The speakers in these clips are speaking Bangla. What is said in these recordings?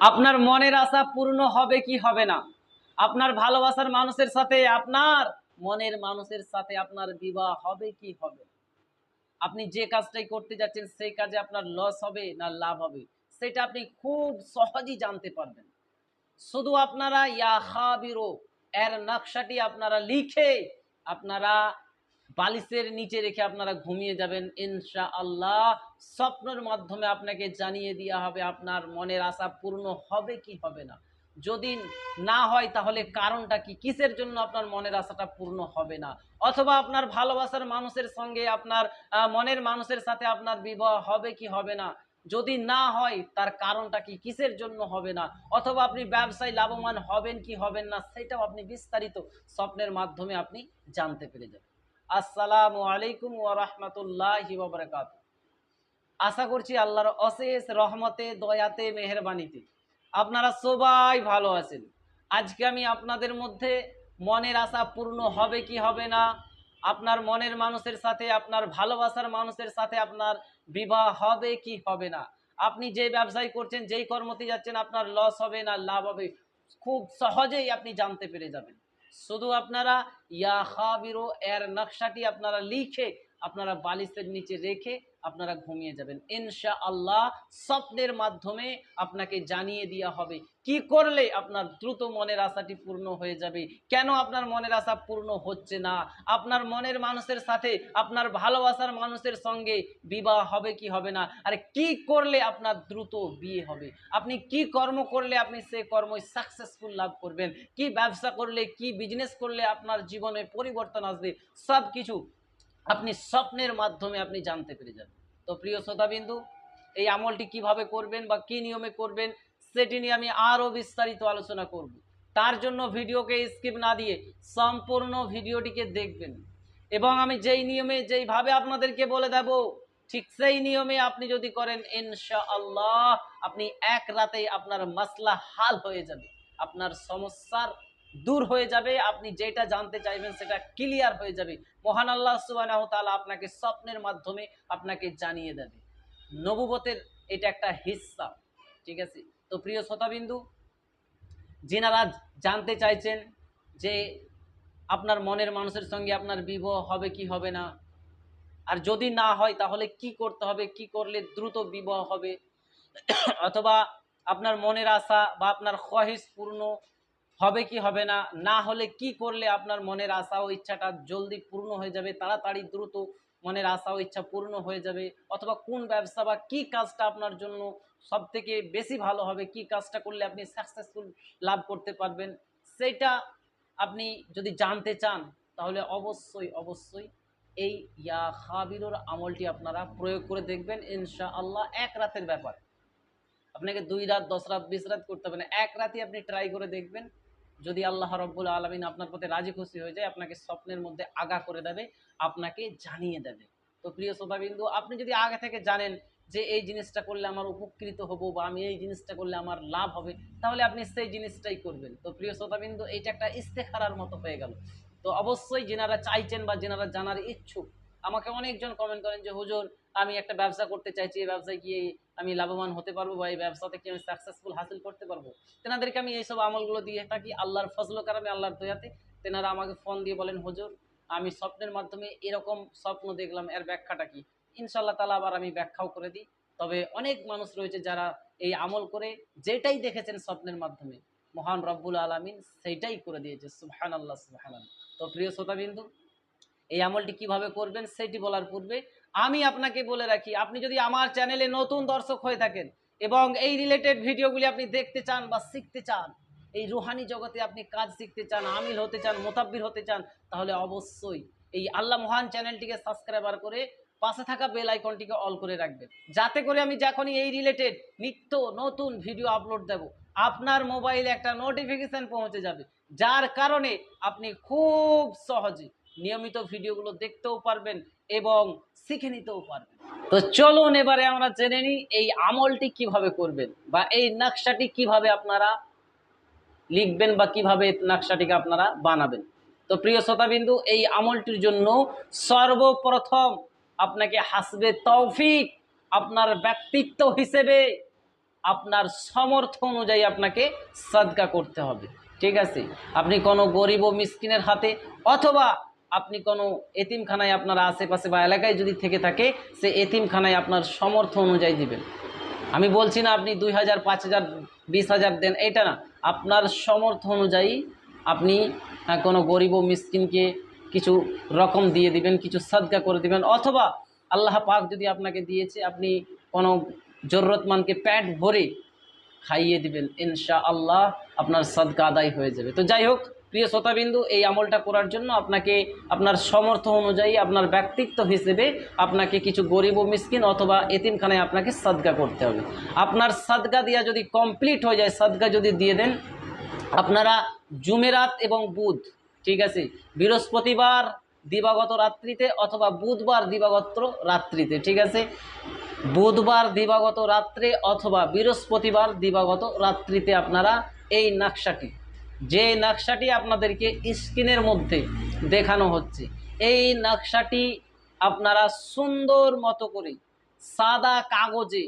আপনার মনের আশা পূর্ণ হবে কি হবে না? আপনার ভালোবাসার মানুষের সাথে আপনার মনের মানুষের সাথে আপনার বিবাহ হবে কি হবে? আপনি যে কাজটাই করতে যাচ্ছেন, সেই কাজে আপনার লস হবে না লাভ হবে? সেটা আপনি খুব সহজেই জানতে পারবেন। শুধু আপনারা, ইয়া খাবিরো, এর নকশাটি আপনারা লিখে আপনারা বালিশের নিচে রেখে আপনারা ঘুমিয়ে যাবেন। ইনশা আল্লাহ স্বপ্নের মাধ্যমে আপনাকে জানিয়ে দেওয়া হবে, আপনার মনের আশা পূর্ণ হবে কি হবে না। যদি না হয় তাহলে কারণটা কি? কিসের জন্য আপনার মনের আশাটা পূর্ণ হবে না? অথবা আপনার ভালোবাসার মানুষের সঙ্গে আপনার মনের মানুষের সাথে আপনার বিবাহ হবে কি হবে না? যদি না হয় তার কারণটা কি? কিসের জন্য হবে না? অথবা আপনি ব্যবসায় লাভবান হবেন কি হবেন না? সেটাও আপনি বিস্তারিত স্বপ্নের মাধ্যমে আপনি জানতে পেরে যাবেন। আসসালামু আলাইকুম ওয়া রাহমাতুল্লাহি ওয়া বারাকাতুহু আশা করছি আল্লাহর অশেষ রহমতে, দয়াতে মেহেরবানিতে আপনারা সবাই ভালো আছেন। আজকে আমি আপনাদের মধ্যে মনের আশা পূর্ণ হবে কি হবে না, আপনার মনের মানুষের সাথে, আপনার ভালোবাসার মানুষের সাথে আপনার বিবাহ হবে কি হবে না, আপনি যে ব্যবসায় করছেন, যেই কর্মতে যাচ্ছেন, আপনার লস হবে না, লাভ হবে। খুব সহজেই আপনি জানতে পেরে যাবেন। শুধু আপনারা ইয়া এর নকশাটি আপনারা লিখে, আপনারা বালিশের নিচে রেখে আপনারা ঘুমিয়ে যাবেন। ইনশা আল্লাহ স্বপ্নের মাধ্যমে আপনাকে জানিয়ে দেওয়া হবে, কি করলে আপনার দ্রুত মনের আশাটি পূর্ণ হয়ে যাবে, কেন আপনার মনের আশা পূর্ণ হচ্ছে না? আপনার মনের মানুষের সাথে, আপনার ভালোবাসার মানুষের সঙ্গে বিবাহ হবে কি হবে না? আর কি করলে আপনার দ্রুত বিয়ে হবে? আপনি কি কর্ম করলে আপনি সে কর্মই সাকসেসফুল লাভ করবেন? কি ব্যবসা করলে, কি বিজনেস করলে আপনার জীবনে পরিবর্তন আসবে সব কিছু আপনি স্বপ্নের মাধ্যমে আপনি জানতে পেরে যাবেন। তো প্রিয় শ্রোতাবিন্দু, এই আমলটি কীভাবে করবেন বা কি নিয়মে করবেন, সেটি নিয়ে আমি আরও বিস্তারিত আলোচনা করব। তার জন্য ভিডিওকে স্কিপ না দিয়ে সম্পূর্ণ ভিডিওটিকে দেখবেন। এবং আমি যেই নিয়মে, যেইভাবে আপনাদেরকে বলে দেব, ঠিক সেই নিয়মে আপনি যদি করেন ইনশা আল্লাহ আপনি এক রাতেই আপনার মাসলা হাল হয়ে যাবে। আপনার সমস্যার দূর হয়ে যাবে, আপনি যেটা জানতে চাইবেন সেটা ক্লিয়ার হয়ে যাবে। মহান আল্লাহ সুবাহ তাআলা আপনাকে স্বপ্নের মাধ্যমে আপনাকে জানিয়ে দেবে। নবুবতের এটা একটা হিস্সা, ঠিক আছে? তো প্রিয় শ্রোতাবিন্দু, যিনারা জানতে চাইছেন যে আপনার মনের মানুষের সঙ্গে আপনার বিবাহ হবে কি হবে না, আর যদি না হয় তাহলে কি করতে হবে, কি করলে দ্রুত বিবাহ হবে, অথবা আপনার মনের আশা বা আপনার খহিস পূর্ণ হবে কি হবে না না হলে কি করলে আপনার মনের আশা ও ইচ্ছাটা জলদি পূর্ণ হয়ে যাবে, তাড়াতাড়ি দ্রুত মনের আশা ও ইচ্ছা পূর্ণ হয়ে যাবে, অথবা কোন ব্যবসা বা কি কাজটা আপনার জন্য সব থেকে বেশি ভালো হবে, কি কাজটা করলে আপনি সাকসেসফুল লাভ করতে পারবেন, সেটা আপনি যদি জানতে চান, তাহলে অবশ্যই অবশ্যই এই ইয়া খাবিরুর আমলটি আপনারা প্রয়োগ করে দেখবেন ইনশা আল্লাহ এক রাতের ব্যাপার। আপনাকে দুই রাত, দশ রাত, বিশ রাত করতে হবে না, এক রাতই আপনি ট্রাই করে দেখবেন যদি আল্লাহ রব্বুল আলমিন আপনার প্রতি রাজি খুশি হয়ে যায়, আপনাকে স্বপ্নের মধ্যে আগা করে দেবে, আপনাকে জানিয়ে দেবে। তো প্রিয় শ্রোতাবিন্দু, আপনি যদি আগে থেকে জানেন যে এই জিনিসটা করলে আমার উপকৃত হব বা আমি এই জিনিসটা করলে আমার লাভ হবে, তাহলে আপনি সেই জিনিসটাই করবেন। তো প্রিয় শ্রোতাবিন্দু, এইটা একটা ইস্তেখারার মতো হয়ে গেল। তো অবশ্যই যেনারা চাইছেন বা যেনারা জানার ইচ্ছুক, আমাকে অনেকজন কমেন্ট করেন যে, হুজুর, আমি একটা ব্যবসা করতে চাইছি, এই ব্যবসায় গিয়ে আমি লাভবান হতে পারব বা এই ব্যবসাতে কি আমি সাকসেসফুল হাসিল করতে পারব? তেনাদেরকে আমি এইসব আমলগুলো দিয়ে থাকি, আল্লাহর ফজল কারণে, আল্লাহর দয়াতে। তেনারা আমাকে ফোন দিয়ে বলেন, হুজুর, আমি স্বপ্নের মাধ্যমে এরকম স্বপ্ন দেখলাম, এর ব্যাখ্যাটা কি? ইনশাল্লাহ তালা আবার আমি ব্যাখ্যাও করে দিই। তবে অনেক মানুষ রয়েছে যারা এই আমল করে যেটাই দেখেছেন স্বপ্নের মাধ্যমে, মহান রব্বুল আলমিন সেইটাই করে দিয়েছে সুবহান আল্লাহ আল্লাহ তো প্রিয় শ্রোতাবিন্দু এই আমলটি কীভাবে করবেন সেটি বলার পূর্বে আমি আপনাকে বলে রাখি, আপনি যদি আমার চ্যানেলে নতুন দর্শক হয়ে থাকেন এবং এই রিলেটেড ভিডিওগুলি আপনি দেখতে চান বা শিখতে চান, এই রুহানি জগতে আপনি কাজ শিখতে চান, আমিল হতে চান, মোতাব্বির হতে চান, তাহলে অবশ্যই এই আল্লাহ মহান চ্যানেলটিকে সাবস্ক্রাইবার করে পাশে থাকা বেল আইকনটিকে অল করে রাখবেন। যাতে করে আমি যখনই এই রিলেটেড নিত্য নতুন ভিডিও আপলোড দেব, আপনার মোবাইলে একটা নোটিফিকেশন পৌঁছে যাবে, যার কারণে আপনি খুব সহজে নিয়মিত ভিডিওগুলো দেখতেও পারবেন এবং শিখে নিতেও পারবেন। তো চলুন এবারে আমরা জেনে নিই এই আমলটি কীভাবে করবেন বা এই নকশাটি কীভাবে আপনারা লিখবেন বা কীভাবে নকশাটিকে আপনারা বানাবেন। তো প্রিয় শ্রোতাবিন্দু, এই আমলটির জন্য সর্বপ্রথম আপনাকে হাসবে তৌফিক, আপনার ব্যক্তিত্ব হিসেবে, আপনার সমর্থ অনুযায়ী আপনাকে সাদকা করতে হবে। ঠিক আছে? আপনি কোনো গরিব ও মিসকিনের হাতে অথবা আপনি কোনো এতিমখানায় আপনার আশেপাশে বা এলাকায় যদি থেকে থাকে, সে এতিমখানায় আপনার সমর্থ অনুযায়ী দিবেন। আমি বলছি না আপনি দুই হাজার, পাঁচ হাজার, বিশ হাজার দেন এটা না। আপনার সমর্থ অনুযায়ী আপনি কোনো গরিব ও মিসকিনকে কিছু রকম দিয়ে দিবেন, কিছু সাদকা করে দিবেন, অথবা আল্লাহ পাক যদি আপনাকে দিয়েছে, আপনি কোনো জরুরতমানকে প্যাট ভরে খাইয়ে দিবেন ইনশা আল্লাহ আপনার সদকা আদায় হয়ে যাবে। তো যাই হোক প্রিয় শ্রোতাবিন্দু, এই আমলটা করার জন্য আপনাকে আপনার সমর্থ অনুযায়ী, আপনার ব্যক্তিত্ব হিসেবে আপনাকে কিছু গরিব ও মিসকিন অথবা এতিমখানায় আপনাকে সদকা করতে হবে। আপনার সদকা দেওয়া যদি কমপ্লিট হয়ে যায় সদকা যদি দিয়ে দেন, আপনারা জুমেরাত এবং বুধ, ঠিক আছে, বৃহস্পতিবার দিবাগত রাত্রিতে অথবা বুধবার দিবাগত রাত্রিতে, ঠিক আছে, বুধবার দিবাগত রাত্রে অথবা বৃহস্পতিবার দিবাগত রাত্রিতে আপনারা এই নকশাটি যে নকশাটি আপনাদেরকে স্ক্রিনের মধ্যে দেখানো হচ্ছে, এই নকশাটি আপনারা সুন্দর মতো করে সাদা কাগজে,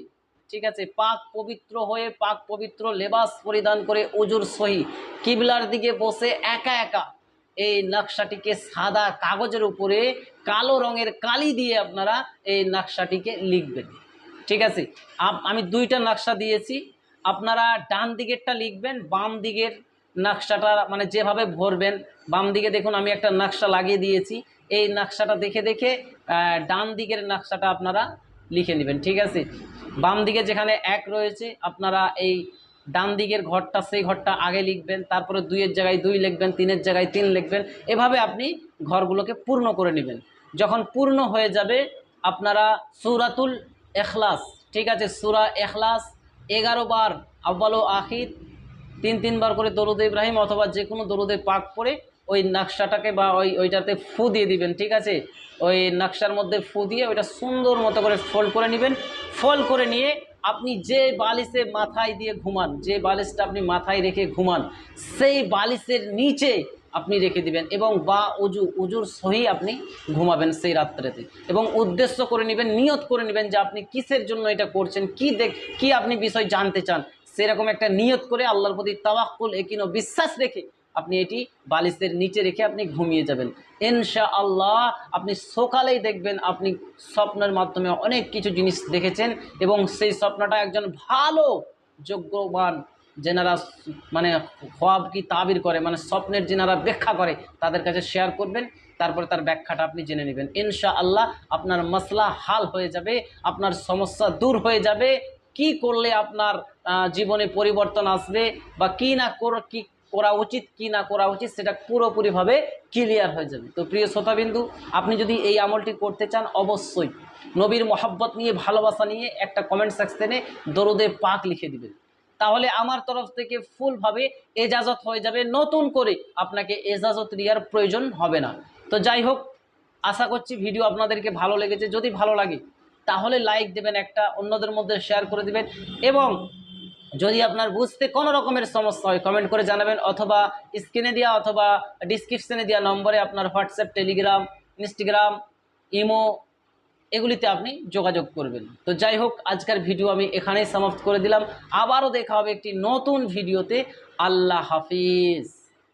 ঠিক আছে, পাক পবিত্র হয়ে পাক পবিত্র লেবাস পরিধান করে অজুর সহি কিবলার দিকে বসে একা একা এই নকশাটিকে সাদা কাগজের উপরে কালো রঙের কালি দিয়ে আপনারা এই নকশাটিকে লিখবেন। ঠিক আছে আমি দুইটা নকশা দিয়েছি, আপনারা ডান দিকেরটা লিখবেন, বাম দিকের নকশাটা মানে যেভাবে ভরবেন, বাম দিকে দেখুন আমি একটা নকশা লাগিয়ে দিয়েছি। এই নকশাটা দেখে দেখে ডান দিকের নকশাটা আপনারা লিখে নেবেন, ঠিক আছে? বাম দিকে যেখানে এক রয়েছে, আপনারা এই ডান দিকের ঘরটা, সেই ঘরটা আগে লিখবেন, তারপরে দুইয়ের জায়গায় দুই লিখবেন, তিনের জায়গায় তিন লিখবেন। এভাবে আপনি ঘরগুলোকে পূর্ণ করে নেবেন। যখন পূর্ণ হয়ে যাবে, আপনারা সুরাতুল এখলাস, ঠিক আছে? সুরা এখলাস এগারো বার আব্বাল আখির তিন তিনবার করে দরুদ ইব্রাহিম অথবা যে কোনো দরুদে পাক করে ওই নকশাটাকে বা ওই ওইটাতে ফু দিয়ে দিবেন, ঠিক আছে? ওই নকশার মধ্যে ফু দিয়ে ওইটা সুন্দর মতো করে ফোল্ড করে নেবেন। ফোল্ড করে নিয়ে আপনি যে বালিশে মাথায় দিয়ে ঘুমান, যে বালিশটা আপনি মাথায় রেখে ঘুমান, সেই বালিশের নিচে আপনি রেখে দিবেন এবং বা উজু, উজুর সহি আপনি ঘুমাবেন সেই রাত্রেতে। এবং উদ্দেশ্য করে নেবেন, নিয়ত করে নেবেন যে আপনি কিসের জন্য এটা করছেন, কি দেখ, কি আপনি বিষয় জানতে চান সেরকম একটা নিয়ত করে আল্লাহর প্রতি তাওয়াক্কুল একিনো বিশ্বাস রেখে আপনি এটি বালিশের নিচে রেখে আপনি ঘুমিয়ে যাবেন। ইনশা আল্লাহ আপনি সকালেই দেখবেন আপনি স্বপ্নের মাধ্যমে অনেক কিছু জিনিস দেখেছেন এবং সেই স্বপ্নটা একজন ভালো, যোগ্যবান যেনারা মানে খোয়াব কি তাবির করে মানে স্বপ্নের যেনারা ব্যাখ্যা করে তাদের কাছে শেয়ার করবেন, তারপরে তার ব্যাখ্যাটা আপনি জেনে নেবেন। ইনশা আল্লাহ আপনার মশলা হাল হয়ে যাবে, আপনার সমস্যা দূর হয়ে যাবে কি করলে আপনার জীবনে পরিবর্তন আসবে বা কি না কর, কি করা উচিত, কি না করা উচিত সেটা পুরোপুরিভাবে ক্লিয়ার হয়ে যাবে। তো প্রিয় শ্রোতাবিন্দু, আপনি যদি এই আমলটি করতে চান, অবশ্যই নবীর মহাব্বত নিয়ে, ভালোবাসা নিয়ে একটা কমেন্ট সেকশনে দরুদে পাক লিখে দিবেন। তাহলে আমার তরফ থেকে ফুলভাবে এজাজত হয়ে যাবে, নতুন করে আপনাকে এজাজত নেওয়ার প্রয়োজন হবে না। তো যাই হোক, আশা করছি ভিডিও আপনাদেরকে ভালো লেগেছে। যদি ভালো লাগে তাহলে লাইক দেবেন একটা, অন্যদের মধ্যে শেয়ার করে দিবেন। এবং যদি আপনার বুঝতে কোনো রকমের সমস্যা হয় কমেন্ট করে জানাবেন অথবা স্ক্রিনে দেওয়া অথবা ডিসক্রিপশনে দেওয়া নম্বরে আপনার হোয়াটসঅ্যাপ টেলিগ্রাম ইনস্টাগ্রাম ইমো এগুলিতে আপনি যোগাযোগ করবেন। তো যাই হোক, আজকের ভিডিও আমি এখানেই সমাপ্ত করে দিলাম। আবারও দেখা হবে একটি নতুন ভিডিওতে আল্লাহ হাফিজ।